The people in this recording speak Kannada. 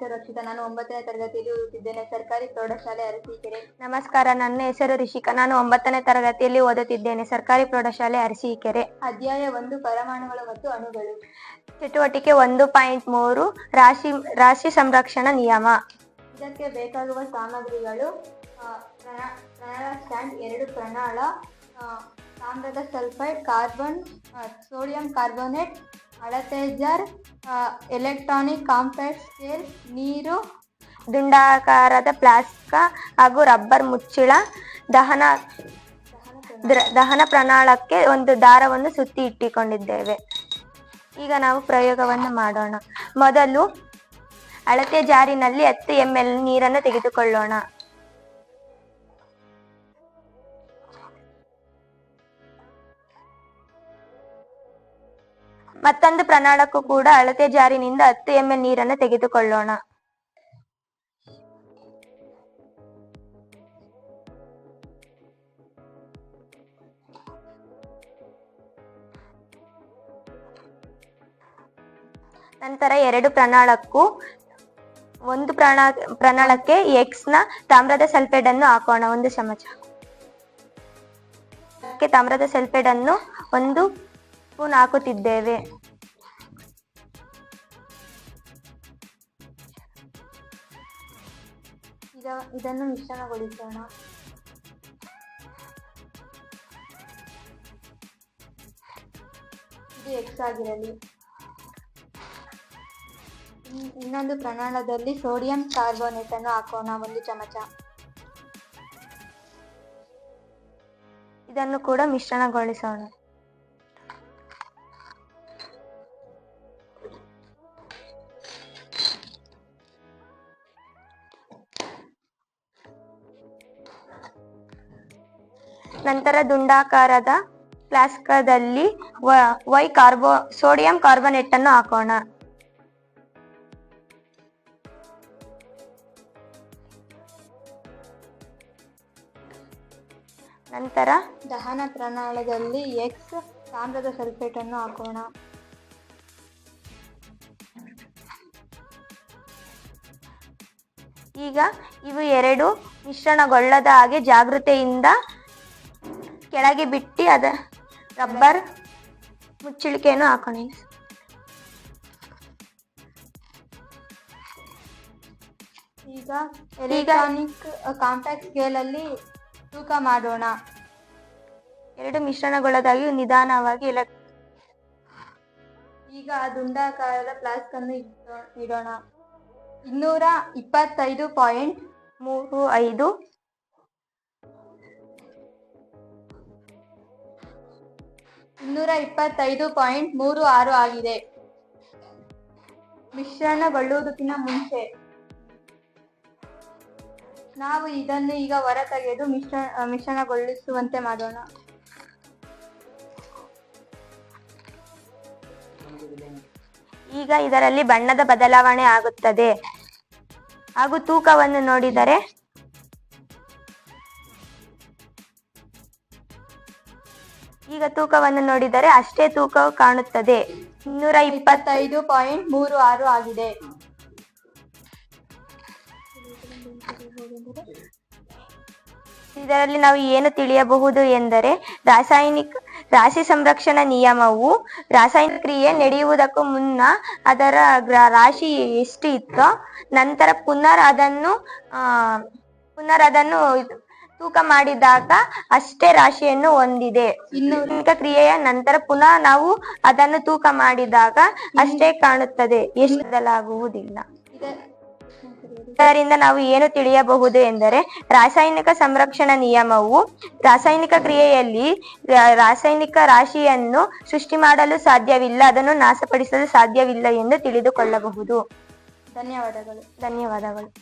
ರಕ್ಷಿತಾ. ನಾನು ಒಂಬತ್ತನೇ ತರಗತಿಯಲ್ಲಿ ಓದುತ್ತಿದ್ದೇನೆ. ಸರ್ಕಾರಿ ಪ್ರೌಢಶಾಲೆ ಅರಸೀಕೆರೆ. ನಮಸ್ಕಾರ. ನನ್ನ ಹೆಸರು ರಿಷಿಕಾ. ನಾನು ಒಂಬತ್ತನೇ ತರಗತಿಯಲ್ಲಿ ಓದುತ್ತಿದ್ದೇನೆ. ಸರ್ಕಾರಿ ಪ್ರೌಢಶಾಲೆ ಅರಸೀಕೆರೆ. ಅಧ್ಯಾಯ ಒಂದು, ಪರಮಾಣುಗಳು ಮತ್ತು ಅಣುಗಳು. ಚಟುವಟಿಕೆ ಒಂದು ಪಾಯಿಂಟ್ ಮೂರು, ರಾಶಿ ರಾಶಿ ಸಂರಕ್ಷಣಾ ನಿಯಮ. ಇದಕ್ಕೆ ಬೇಕಾಗುವ ಸಾಮಗ್ರಿಗಳು ಎರಡು, ಪ್ರಣಾಳ ತಾಮ್ರದ ಸಲ್ಫೈಡ್ ಕಾರ್ಬನ್ ಸೋಡಿಯಂ ಕಾರ್ಬೋನೇಟ್ ಅಳತೆ ಜಾರ್ ಎಲೆಕ್ಟ್ರಾನಿಕ್ ಕಾಂಪ್ಯಾಕ್ಟ್ ಸ್ಕೇಲ್ ನೀರು, ದುಂಡಾಕಾರದ ಪ್ಲಾಸ್ಕ ಹಾಗೂ ರಬ್ಬರ್ ಮುಚ್ಚಿಳ, ದಹನ ದಹನ ಪ್ರಣಾಳಕ್ಕೆ ಒಂದು ದಾರವನ್ನು ಸುತ್ತಿ ಇಟ್ಟಿಕೊಂಡಿದ್ದೇವೆ. ಈಗ ನಾವು ಪ್ರಯೋಗವನ್ನು ಮಾಡೋಣ. ಮೊದಲು ಅಳತೆ ಜಾರಿನಲ್ಲಿ ಹತ್ತು ಎಂ ಎಲ್ ನೀರನ್ನು ತೆಗೆದುಕೊಳ್ಳೋಣ. ಮತ್ತೊಂದು ಪ್ರಣಾಳಕ್ಕೂ ಕೂಡ ಅಳತೆ ಜಾರಿನಿಂದ ಹತ್ತು ಎಂಎಲ್ ನೀರನ್ನು ತೆಗೆದುಕೊಳ್ಳೋಣ. ನಂತರ ಎರಡು ಪ್ರಣಾಳಕ್ಕೂ, ಒಂದು ಪ್ರಣ, ಪ್ರಣಾಳಕ್ಕೆ ಎಕ್ಸ್ನ ತಾಮ್ರದ ಸಲ್ಫೇಟ್ ಅನ್ನು ಹಾಕೋಣ, ಒಂದು ಚಮಚ. ತಾಮ್ರದ ಸಲ್ಫೇಟ್ ಅನ್ನು ಒಂದು ಸ್ಪೂನ್ ಹಾಕುತ್ತಿದ್ದೇವೆ. ಇದ ಇದನ್ನು ಮಿಶ್ರಣಗೊಳಿಸೋಣ. ಇದು ಎಕ್ಸ್ ಆಗಿರಲಿ. ಇನ್- ಇನ್ನೊಂದು ಪ್ರಮಾಣದಲ್ಲಿ ಸೋಡಿಯಂ ಕಾರ್ಬೋನೇಟ್ ಅನ್ನು ಹಾಕೋಣ ಒಂದು ಚಮಚ. ಇದನ್ನು ಕೂಡ ಮಿಶ್ರಣಗೊಳಿಸೋಣ. ನಂತರ ದುಂಡಾಕಾರದ ಫ್ಲಾಸ್ಕದಲ್ಲಿ ವ- ಕಾರ್ಬೋ, ಸೋಡಿಯಂ ಕಾರ್ಬನೇಟ್ ಅನ್ನು ಹಾಕೋಣ. ನಂತರ ದಹನ ಪ್ರಣಾಳದಲ್ಲಿ ಎಕ್ಸ್ ತಾಮ್ರದ ಸಲ್ಫೇಟ್ ಅನ್ನು ಹಾಕೋಣ. ಈಗ ಇವು ಎರಡು ಮಿಶ್ರಣಗೊಳ್ಳದ ಹಾಗೆ ಜಾಗೃತೆಯಿಂದ ಕೆಳಗೆ ಬಿಟ್ಟು ಅದ ರಬ್ಬರ್ ಮುಚ್ಚಳಿಕೆಯನ್ನು ಹಾಕೋಣ ಈಗ. ಎಲೆಕ್ಟ್ರಾನಿಕ್ ಕಾಂಪ್ಯಾಕ್ಟ್ ಸ್ಕೇಲ್ ಅಲ್ಲಿ ತೂಕ ಮಾಡೋಣ. ಎರಡು ಮಿಶ್ರಣಗೊಳ್ಳದಾಗಿ ನಿಧಾನವಾಗಿ ಎಲೆ ಈಗ ಆ ದುಂಡಾಕಾರದ ಫ್ಲಾಸ್ಕ್ ಅನ್ನು ಇಡೋಣ. ಇನ್ನೂರ ಇಪ್ಪತ್ತೈದು ಪಾಯಿಂಟ್ ಮೂರು ಐದು ಇನ್ನೂರ ಇಪ್ಪತ್ತೈದು ಪಾಯಿಂಟ್ ಮೂರು ಆರು ಆಗಿದೆ. ಮಿಶ್ರಣಗೊಳ್ಳುವುದಕ್ಕಿಂತ ಮುಂಚೆ. ನಾವು ಇದನ್ನು ಈಗ ಹೊರ ತೆಗೆದು ಮಿಶ್ರ, ಮಿಶ್ರಣಗೊಳಿಸುವಂತೆ ಮಾಡೋಣ. ಈಗ ಇದರಲ್ಲಿ ಬಣ್ಣದ ಬದಲಾವಣೆ ಆಗುತ್ತದೆ. ಹಾಗೂ ತೂಕವನ್ನು ನೋಡಿದರೆ ಈಗ ತೂಕವನ್ನು ನೋಡಿದರೆ ಅಷ್ಟೇ ತೂಕವು ಕಾಣುತ್ತದೆ. ಇನ್ನೂರ ಇಪ್ಪತ್ತು ಇಪ್ಪತ್ತೈದು ಪಾಯಿಂಟ್ ಮೂರು ಆರು ಆಗಿದೆ. ಇದರಲ್ಲಿ ನಾವು ಏನು ತಿಳಿಯಬಹುದು ಎಂದರೆ ರಾಸಾಯನಿಕ ರಾಶಿ ಸಂರಕ್ಷಣಾ ನಿಯಮವು ರಾಸಾಯನಿಕ ಕ್ರಿಯೆ ನಡೆಯುವುದಕ್ಕೂ ಮುನ್ನ ಅದರ ರಾಶಿ ಎಷ್ಟು ಇತ್ತೋ ನಂತರ ಪುನರ್ ಅದನ್ನು ಪುನರ್ ಅದನ್ನು ತೂಕ ಮಾಡಿದಾಗ ಅಷ್ಟೇ ರಾಶಿಯನ್ನು ಹೊಂದಿದೆ. ಇನ್ನು ರಾಸಾಯನಿಕ ಕ್ರಿಯೆಯ ನಂತರ ಪುನಃ ನಾವು ಅದನ್ನು ತೂಕ ಮಾಡಿದಾಗ ಅಷ್ಟೇ ಕಾಣುತ್ತದೆ. ಎಷ್ಟು ಬದಲಾಗುವುದಿಲ್ಲ. ಇದ- ಇದರಿಂದ ನಾವು ಏನು ತಿಳಿಯಬಹುದು ಎಂದರೆ ರಾಸಾಯನಿಕ ಸಂರಕ್ಷಣಾ ನಿಯಮವು ರಾಸಾಯನಿಕ ಕ್ರಿಯೆಯಲ್ಲಿ ರಾಸಾಯನಿಕ ರಾಶಿಯನ್ನು ಸೃಷ್ಟಿ ಮಾಡಲು ಸಾಧ್ಯವಿಲ್ಲ. ಅದನ್ನು ನಾಶಪಡಿಸಲು ಸಾಧ್ಯವಿಲ್ಲ ಎಂದು ತಿಳಿದುಕೊಳ್ಳಬಹುದು. ಧನ್ಯವಾದಗಳು. ಧನ್ಯವಾದಗಳು.